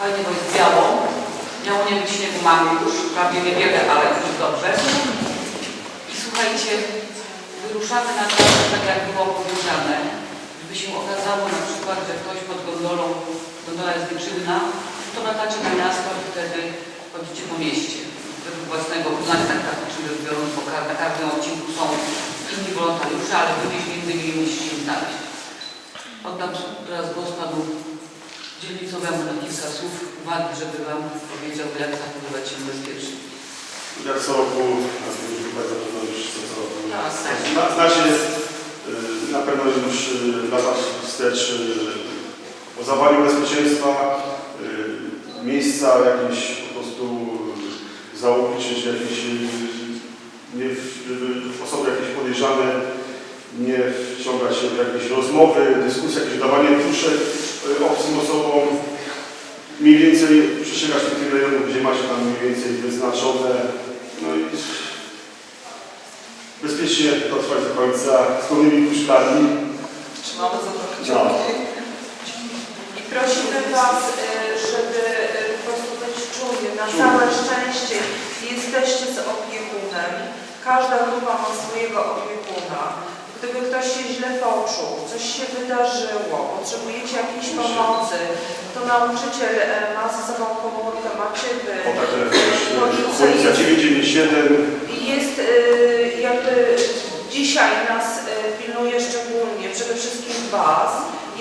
Fajnie, bo jest biało. Miało nie być śniegu, mamy już. Prawie niewiele, ale już dobrze. I słuchajcie, wyruszamy na trasę, tak jak było powiedziane. Gdyby się okazało na przykład, że ktoś pod gondolą, gondola jest nieczynna, to latacie na miasto i wtedy chodzicie po mieście. Według własnego uznania, tak praktycznie rzecz biorąc, bo na każdym odcinku są inni wolontariusze, ale wy między innymi musicie znaleźć. Oddam teraz głos panu dzielnicowemu na kilka słów uwagi, żeby wam powiedział, jak zachowywać się bezpiecznie. Jak co roku, na tym już chyba zapewne już co roku. Y, na pewno już y, lata wstecz y, o zawaniu bezpieczeństwa, y, miejsca jakieś po prostu załogi, czy jakieś nie, osoby jakieś podejrzane nie wciągać się w jakieś rozmowy, dyskusje, jakieś dawanie duszek y, obcym osobom. Mniej więcej przestrzegać tych rejonów, gdzie macie tam mniej więcej wyznaczone. No i bezpiecznie dotrwać do końca z pełnymi puszkami. Trzymamy za to No. kciuki. I prosimy Was, y, żeby y, po prostu być czujni. Na całe szczęście jesteście z opiekunem. Każda grupa ma swojego opiekuna. Gdyby ktoś się źle poczuł, coś się wydarzyło, potrzebujecie jakiejś pomocy, to nauczyciel e, ma ze sobą komórkę, macie Wy. Kontakt telefoniczny, Policja policja jest- 997. Jest y, jakby dzisiaj nas y, pilnuje szczególnie przede wszystkim Was.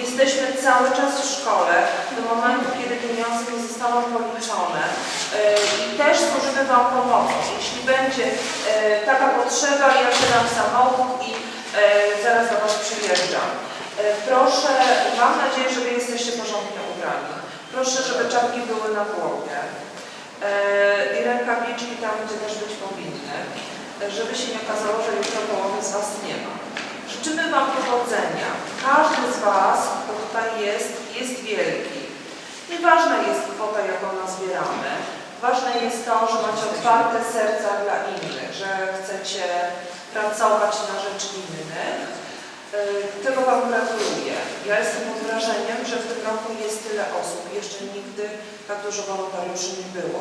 Jesteśmy cały czas w szkole do momentu, kiedy pieniądze nie zostaną policzone i też służymy Wam pomocą. Jeśli będzie taka potrzeba, ja wydam samochód i Proszę, mam nadzieję, że Wy jesteście porządnie ubrani. Proszę, żeby czapki były na głowie. I rękawiczki tam, gdzie też być powinny, żeby się nie okazało, że jutro połowy z Was nie ma. Życzymy Wam powodzenia. Każdy z Was, kto tutaj jest, jest wielki. Nieważna jest kwota, jaką nazbieramy. Ważne jest to, że macie otwarte serca dla innych, że chcecie pracować na rzecz innych. E, Tego Wam gratuluję. Ja jestem pod wrażeniem, że w tym roku jest tyle osób. Jeszcze nigdy tak dużo wolontariuszy nie było.